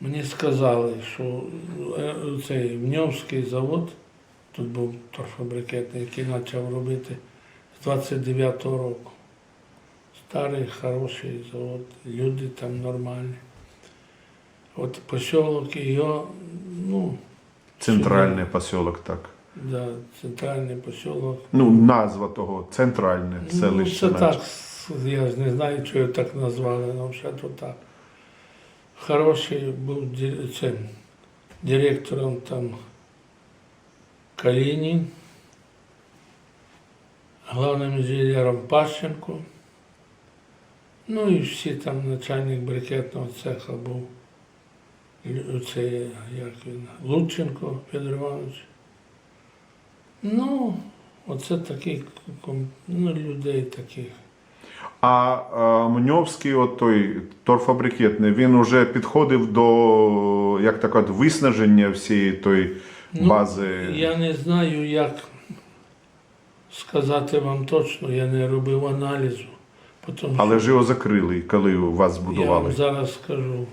Мені сказали, що е, цей Мньовський завод, тут був торфобрикетний, який почав робити з 29-го року. Старий, хороший завод, люди там нормальні. От посілок його, ну, Центральний посілок, так. да, центральний посілок. Ну, назва того центральне Ну, селище. це наче. так, я ж не знаю, чого його так назвали, але все то так. Хороший був директором там Калінін, главним інженером Пащенко. Ну і всі там начальник брикетного цеха був. Це як він, Лученко Федор Іванович. Ну, оце такий ну, людей таких. А, а Мньовський, от той торфобрикетний, він уже підходив до як так от, виснаження всієї тої Ну, бази. Я не знаю, як сказати вам точно, я не робив аналізу. Тому Але ж його закрили, коли вас я збудували. вам зараз скажу.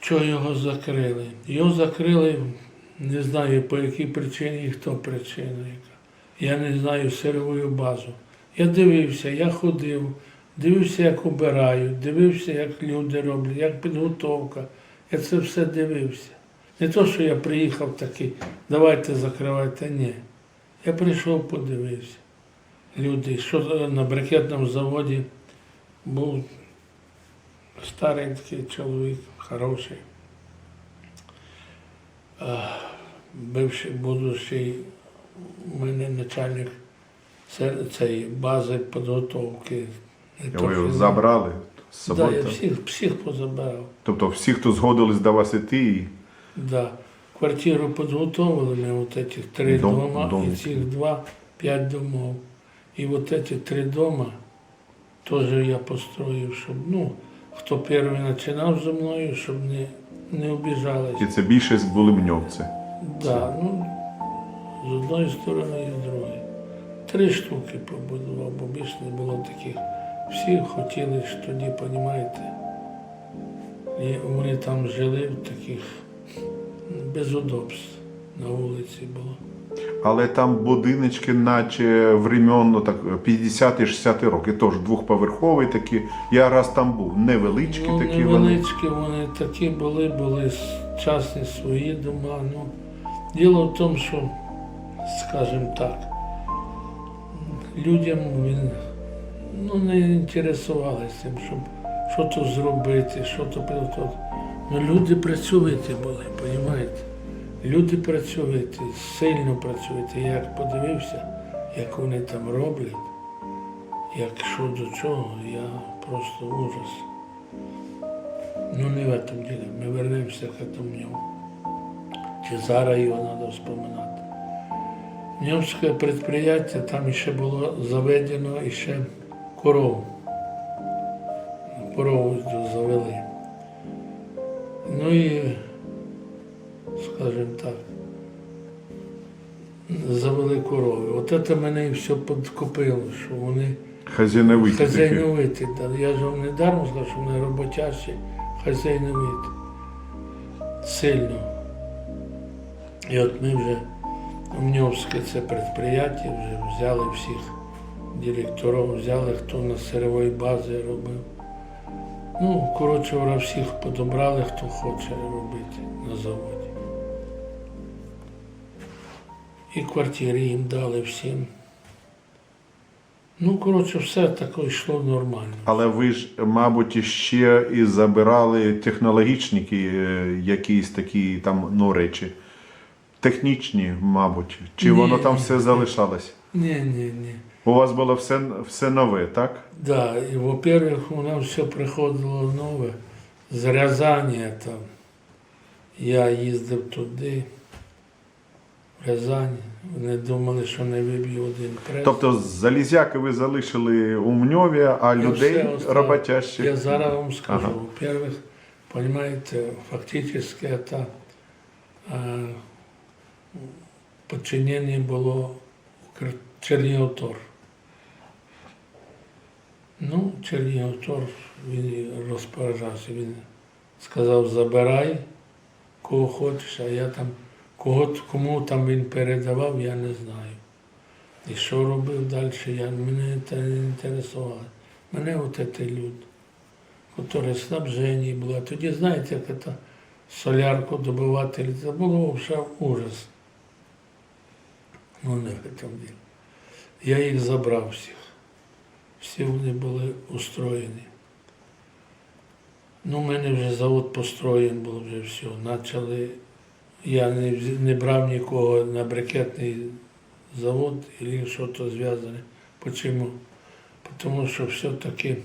Що його закрили? Його закрили, не знаю по якій причині і хто причина. яка. Я не знаю сировую базу. Я дивився, я ходив, дивився, як обирають, дивився, як люди роблять, як підготовка. Я це все дивився. Не то, що я приїхав такий, давайте закривайте, ні. Я прийшов, подивився. Люди, що на брикетному заводі був старий такий чоловік, хороший. Бивший, будущий у мене начальник цієї бази підготовки. Ви його забрали з Да, я так? всіх, всіх позабирав. Тобто всі, хто згодились до вас іти, і Да. Квартиру підготовили ми вот этих три Дом- дома, домики. і цих два, п'ять домов. І вот эти три дома теж я построїв, щоб, ну, хто перший починав зі мною, щоб не, не обіжались. і це більшість були мньовці. Да, ну, з одної сторони і з другої. Три штуки побудував, бо більше не було таких. Всі хотіли ж тоді, розумієте. І вони там жили в таких без удобств на вулиці було. Але там будиночки, наче времен ну, так, 50-60 роки, теж двохповерхові такі. Я раз там був, невеличкі Ну, такі вони. невеличкі вони такі були, були частні свої дома. Ну, діло в тому, що, скажімо так, людям він ну, не інтересувалися цим, щоб що то зробити, що то підготувати. Ну, люди працьовиті були, розумієте? Люди працьовиті, сильно працьовиті. Я як подивився, як вони там роблять, як що до чого, я просто ужас. Ну, не в этом деле. Ми вернемося к этому ньому. Чи зараз його треба вспоминати. Ньомське підприємство, там ще було заведено ще корову. Корову завели. Ну і, скажімо так, завели корови. От це мене і все підкупило, що вони Хазяйновиті. Хазяйновиті, я ж вам не даром сказав, що вони роботящі, хазяйновиті. Сильно. І от ми вже в це підприємство, вже взяли всіх директорів, взяли, хто на сирової базі робив. Ну, коротше, говоря, всіх подобрали, хто хоче робити на заводі. І квартири їм дали всім. Ну, коротше, все таке йшло нормально. Але ви ж, мабуть, ще і забирали технологічні е, якісь такі там ну, речі Технічні, мабуть. Чи Ні, воно там ні, все ні. залишалось? Ні, ні, ні. У вас було все, все нове, так? Да, і, во-первых, у нас все приходило нове. З Рязані там. Я їздив туди, в Рязані. Вони думали, що не виб'ю один прес. Тобто залізяки ви залишили у Мньові, а Я людей все оставив. роботящих. Я зараз вам скажу. Ага. Во-первых, понимаете, фактически это подчинение было Чернігівтор. Ну, Чернігівтор він розпоряджався. Він сказав, забирай, кого хочеш, а я там, кого, кому там він передавав, я не знаю. І що робив далі, я, мене це не інтересувало. Мене от ці люди, які снабжені були. Тоді знаєте, як це солярку добивати, це було взагалі ужас. Ну, не в цьому. Я їх забрав всіх. Всі вони були устроєні. Ну, у мене вже завод построєн був вже все. Почали, я не, не брав нікого на брикетний завод або щось зв'язане. Почому? Тому що все-таки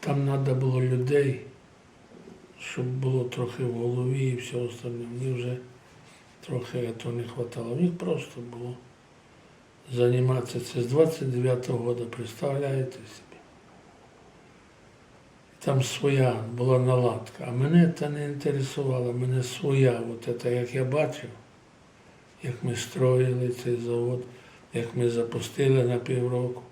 там треба було людей, щоб було трохи в голові і все остальне. Мені вже трохи то не вистачало. Мені просто було займатися це з 29-го року, представляєте собі. Там своя була наладка, а мене це не інтересувало, мене своя, от це, як я бачив, як ми строїли цей завод, як ми запустили на півроку.